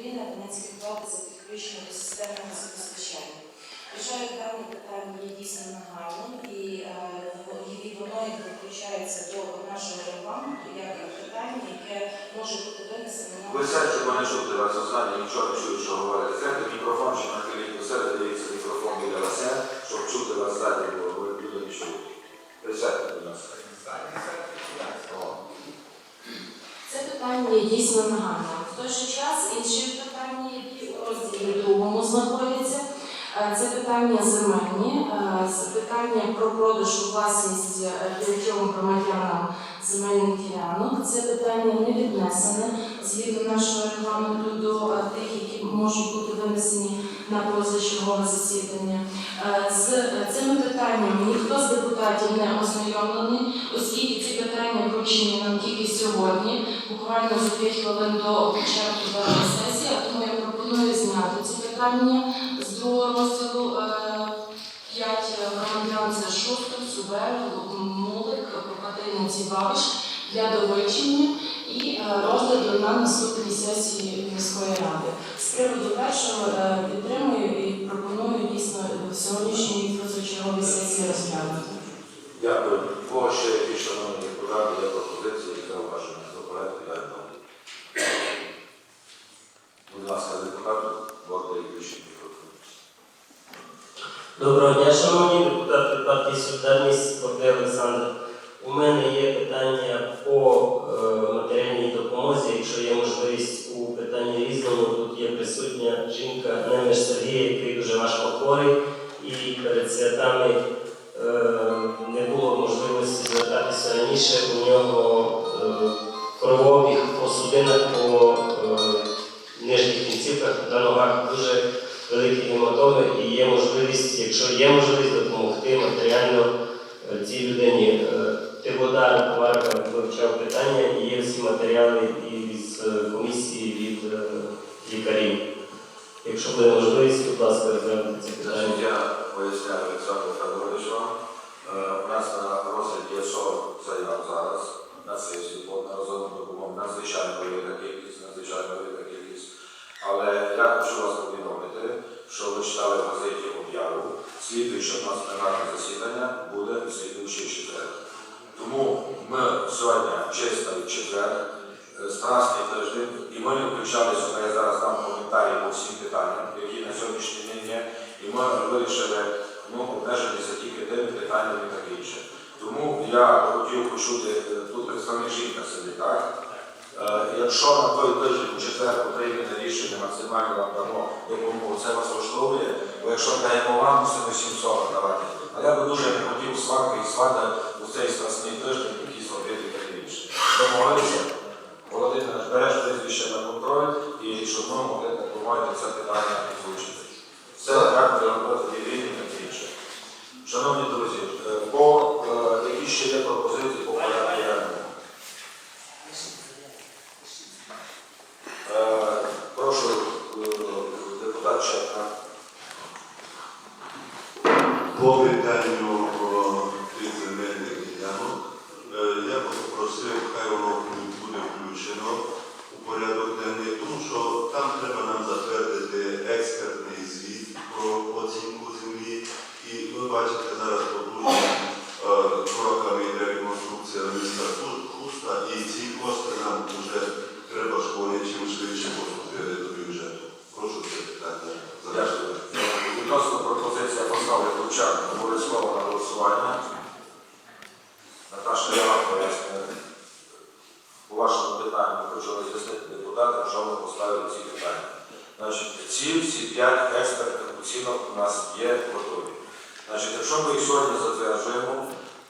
України абонентські плати за підключення до системи газопостачання. Вважаю, дане питання є дійсно нагальним і е, і воно якби включається до нашого регламенту як питання, яке може бути винесено на Ви сядьте, щоб не чути вас останнє, нічого не чую, що говорите. Сядьте мікрофон, чи нахиліть до себе, дивіться мікрофон біля вас, е, щоб чути вас ззаді, бо ви люди не чують. Присядьте, будь ласка. Це питання є дійсно нагальним. Той же час інші питання, які у розділі другому знаходяться, е, це питання земельні, е, питання про продаж у власність е, п'ятьом громадянам земельних ділянок. Це питання не віднесене згідно нашого регламенту до е, тих, які можуть бути винесені на позачергове засідання. Е, З е, цими питаннями ніхто з депутатів не ознайомлений, оскільки ці питання вручені нам тільки сьогодні, буквально за 5 хвилин до початку даної сесії, тому я пропоную зняти ці питання з другого розділу. е, П'ять громадян це Шустер, Субер, Мулик, Кропатинець і Бабиш для довивчення і е, розгляду на наступній сесії міської ради. З приводу першого е, підтримую і пропоную дійсно в сьогоднішній позачерговій сесії розглянути. Дякую. У Кого ще якісь шановні депутати, є пропозиції і зауваження до проекту денного? Будь ласка, депутат Богдан Ключий мікрофон. Доброго дня, шановні депутати партії Солідарність Борди Олександр. У мене є питання по е, матеріальній допомозі. Якщо є можливість у питанні різному, тут є присутня жінка Немеш Сергія, який дуже важко хворий, і перед святами е, не було можливості звертатися раніше. У нього е, кровообіг по судинах, по е, нижніх кінцівках на ногах дуже великі гематоми і є можливість, якщо є можливість допомогти матеріально е, цій людині. Е, Тиводар Коварка вивчав питання і є всі матеріали із е, комісії від лікарів. Якщо буде можливість, будь ласка, розглянути ці питання. Я поясняю Олександру Федоровичу. У нас на розгляді є 40 заяв зараз на сесію по одноразовому допомогу. Надзвичайно велика кількість, надзвичайно велика кількість. Але я хочу вас повідомити, що ви читали в газеті об'яву. Слідуюче у нас пленарне засідання буде у слідуючий четвер. Тому ми сьогодні чистий четвер, е, страсний тиждень, і ми не бо я зараз дам коментарі по всім питанням, які на сьогоднішній день є, і ми вирішили ну, обмежитися тільки тими питаннями і таке інше. Тому я хотів почути, е, тут представник жінка сидить, так? Е, Якщо на той тиждень у четвер приймете рішення, максимально вам дамо допомогу, це вас влаштовує, бо якщо даємо вам, мусимо 740 давати. А я би дуже не хотів сварки і свати у цей страсний тиждень якісь робити таке інше. Домовилися? Володимир, береш прізвище на контроль і щоб ми могли так мовити це питання озвучити. Все як треба робити вільні таке інше. Шановні друзі, е, по е, які ще є пропозиції по порядку денному? Е, Прошу е, депутат Чепка. По питанню про тих земельних ділянок, е, я би попросив, хай воно буде включено у порядок денний, тому що там треба нам затвердити експертний звіт про оцінку землі. І ви бачите, зараз потужними е, кроками йде реконструкція міста Ху- Хуста, і ці кошти нам вже треба школі чим швидше поступити до бюджету. Прошу це питання завершити. Дякую. Відносно пропозиція поставлю Курчак обов'язково на голосування. Наташа, я вам пояснюю. По вашому питанню хочу роз'яснити депутатам, що ми поставили ці питання. Значить, ці всі п'ять експертних оцінок у нас є готові. Значить, якщо ми їх сьогодні затверджуємо,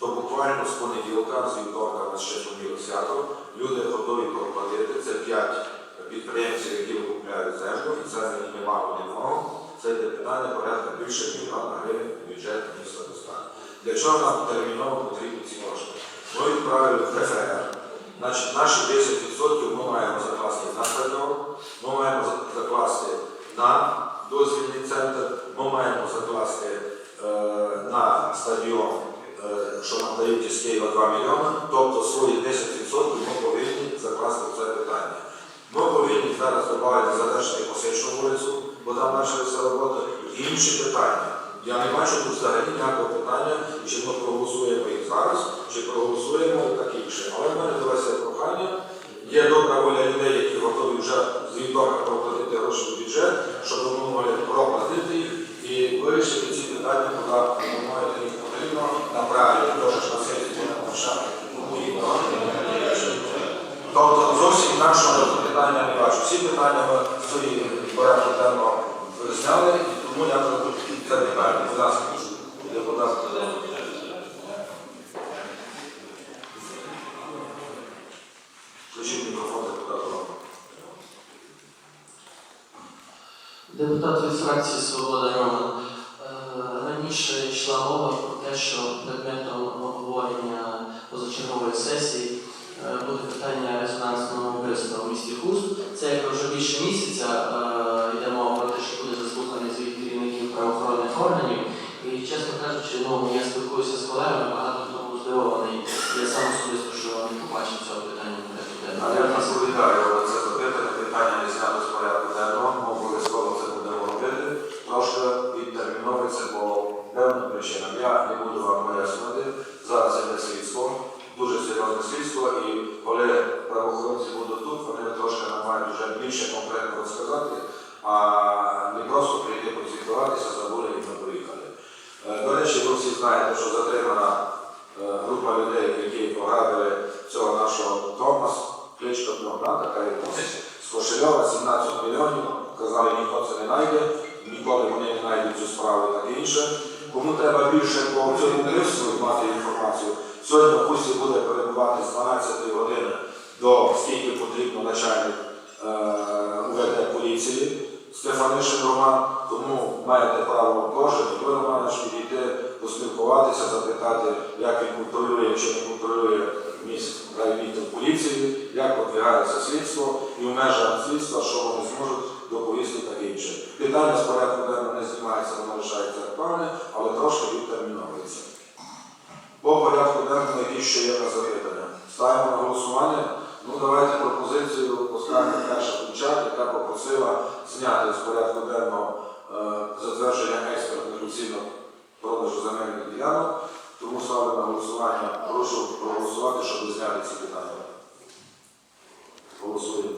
то буквально з понеділка, з вівторка у нас ще понеділок свято, люди готові проплатити. Це п'ять підприємців, які викупляють землю, і це не немало ні. Це йде питання порядка більше мільйона гривень бюджет міста достане. Для чого нам терміново потрібні ці кошти? Ми відправили в ПФР. Значить, наші 10% ми маємо закласти на стадіон, ми маємо закласти на дозвільний центр, ми маємо закласти е, на стадіон, е, що нам дають із Києва 2 мільйони, тобто свої 10% ми повинні зараз добавити задержати посичну вулицю, бо там почалися роботи. Інші питання. Я не бачу тут взагалі ніякого питання, чи ми проголосуємо їх зараз, чи проголосуємо і так інше. Але в мене до прохання. Є добра воля людей, які готові вже з вівторка проплатити гроші в бюджет, щоб ми могли проплатити їх і вирішити ці питання, куди ви маєте їх потрібно, направити теж на сесію на початку. Тому їх багато не вирішити. Тобто зовсім інакшого питання не бачу. Всі питання ми в своїй порядку денного зняли, і тому я буду це питання. Будь ласка, депутат. Включіть мікрофон депутату. Депутат від фракції Свобода Роман. Е, Раніше йшла мова про те, що предметом обговорення позачергової сесії е, буде питання резонансного вбивства в місті Хуст. Це як вже більше місяця е, йде мова про те, що буде заслуханий звіт керівників правоохоронних органів. І чесно кажучи, ну я спілкуюся з колегами, багато хто був здивований. Я сам особисто, що не побачив цього питання в порядку А я на це запитання, питання не знято з порядку денного, ми обов'язково це будемо робити. Трошки відтерміновується по певним причинам. Я не буду вам пояснювати. Зараз іде слідство, дуже серйозне слідство, і коли правоохоронці будуть тут, вони трошки нам мають вже більше конкретно розказати, а не просто прийти прозвітуватися, забули і ми поїхали. Е, До речі, ви всі знаєте, що затримана е, група людей, які ограбили цього нашого Томас, кличка Богдан, така носить, з Кошельова 17 мільйонів, казали, ніхто це не знайде, ніколи вони не знайдуть цю справу і таке інше. Кому треба більше по цьому вбивству мати інформацію, сьогодні в буде перебувати з 12 години до скільки потрібно начальник е, УВД поліції. Стефанишин Роман, тому маєте право кожен, ви, Романович, підійти, поспілкуватися, запитати, як він контролює чи не контролює міст райвідділ поліції, як продвигається слідство і в межах слідства, що вони зможуть доповісти таке інше. Питання з порядку денного не знімається, воно лишається актуальне, але трошки відтерміновується. По порядку денному, які ще є на запитання. Ставимо на голосування. Ну, давайте пропозицію поставимо перша Кучак, яка попросила зняти з порядку денного е, затвердження експертних оцінок продажу земельних ділянок. Тому ставлю на голосування. Прошу проголосувати, щоб зняти ці питання. Голосуємо.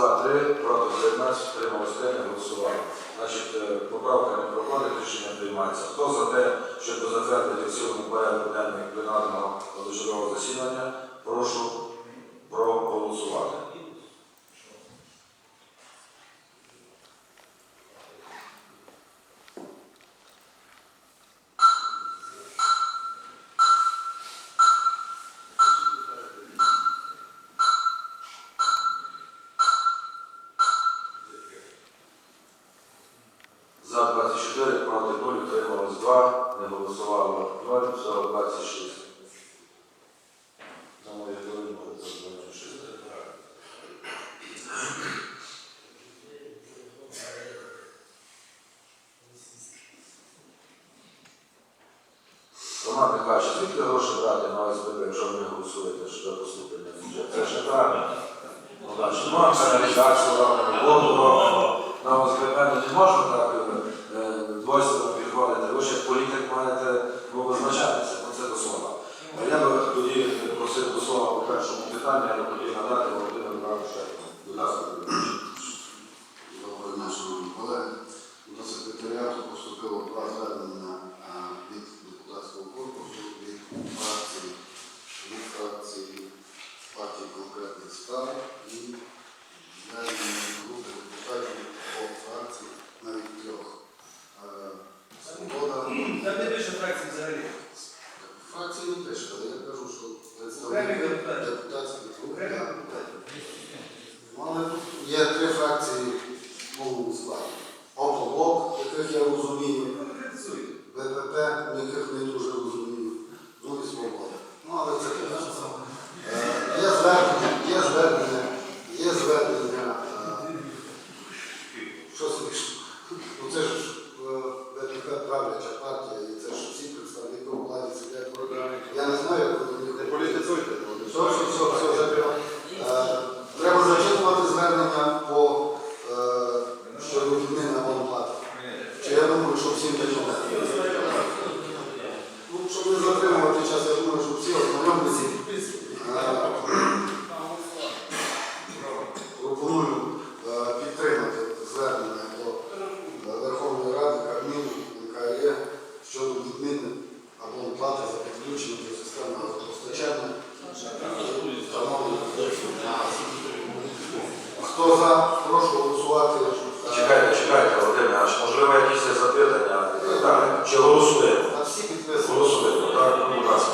За 3, проти 19, трималось 3, не голосували. Значить, е, поправка не проходить, рішення приймається. Хто за те, щоб затвердити в цілому порядку денний пленарного позачергового засідання, прошу проголосувати. За 24, проти 0, утрималось 2, не голосувало 0, всього 26. За мою хвилину це 26. Роман Михайлович, звідки гроші брати на ОСББ, якщо ви не голосуєте що за поступлення в бюджет? Це ж неправильно. Ну, значить, ну, а робимо, воду. На ОСББ не можна так яких не дуже розумію, дуже свободи. Ну, але це е, є звернення, є звернення, є звернення. Е, що смішно? Ну це ж е, ВТК правляча партія, і це ж всі представники влади сидять. Я не знаю, як вони політизуйте. Все, все, все, вже прямо. Треба зачитувати звернення по що людина вам платить. Чи я думаю, що всім не прошу голосувати. Е, Чекайте, чекайте, Володимир, аж можливо якісь є запитання так. Чи голосуємо? А всі підписані. Голосуємо, так, будь ласка.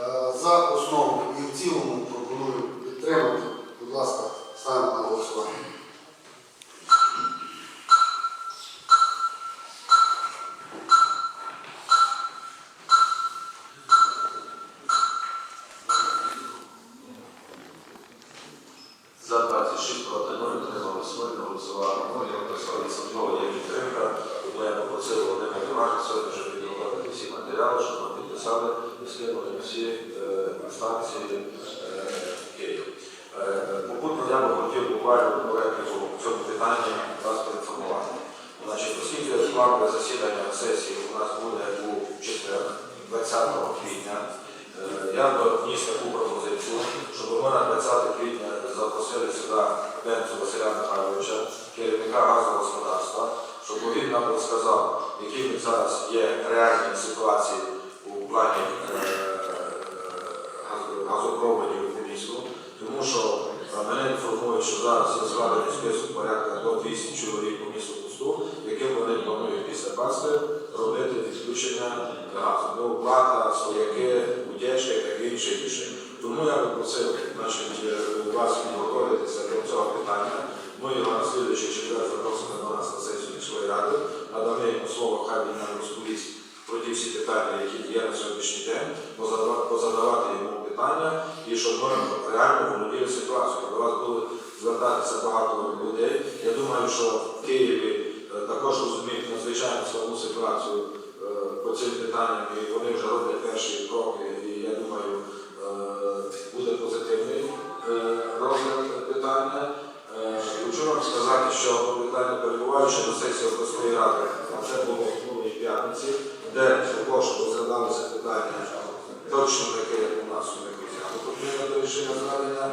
Е, За основу і в цілому пропоную підтримати. Будь ласка, ставимо на голосування. За 26 проти 0, отримали 0, не голосували 0, я написав відсотково є підтримка. Тому я попросив Володимира Івановича сьогодні вже підготувати всі матеріали, щоб ми підписали і скинули всі е, інстанції е, Києва. Е, Попутно я би хотів буквально репліку в цьому питанні вас поінформувати. Значить, оскільки планове засідання сесії у нас буде у четвер, 20 квітня, Я би вніс таку пропозицію, щоб ми на 20 квітня запросили сюди Бенцу Василя Михайловича, керівника газового господарства, щоб він нам розказав, які зараз є реальні ситуації у плані е, газ- газопроводів по місту, тому що е, мене інформують, що зараз є складений список порядка до 200 чоловік по місту пусту, яким вони планують після Пасхи робити відключення Ну, оплата, свояки, утечки і таке інше інше. Тому я би просив значить, е, вас підготуватися до цього питання. Ми його на слідуючий четвер запросимо до нас на сесію міської ради, надамо йому слово, хай він нам розповість про ті всі питання, які є на сьогоднішній день, позадавати йому питання і щоб ми реально володіли ситуацією. До вас буде звертатися багато людей. Я думаю, що в Києві е, також розуміють надзвичайно складну ситуацію по цим питанням, і вони вже роблять перші кроки, і я думаю, е, буде позитивний е, розгляд питання. Е, Хочу вам сказати, що питання перебуваючи на сесії обласної ради, а це було минулої п'ятниці, де також розглядалося питання точно таке, як у нас у до рішення звернення.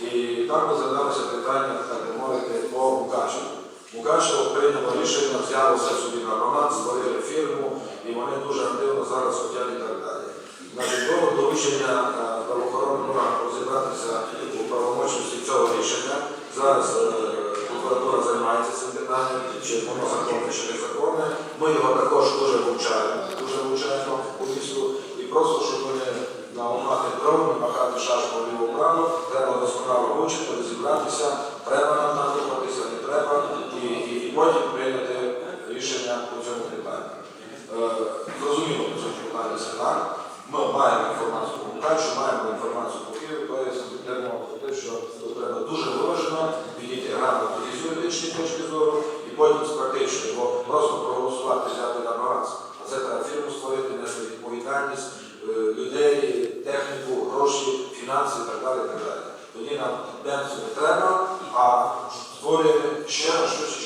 І там розглядалося питання, так би мовити, по Мукачеву. Мукачево прийняло рішення, взялося собі на баланс, створили фірму, і вони дуже активно зараз хотять і так далі. Значить, було доручення е, правоохоронним органам розібратися у правомочності цього рішення. Зараз е, прокуратура займається цим питанням, чи воно законне, чи не законне. Ми його також дуже вивчаємо, дуже вивчаємо по місту. І просто, щоб не наламати дров, махати шашку ліво-право, треба досконало вивчити, розібратися, Е, людей, техніку, гроші, фінанси і так далі. І так далі. Тоді нам денцю не треба, а створюємо ще щось.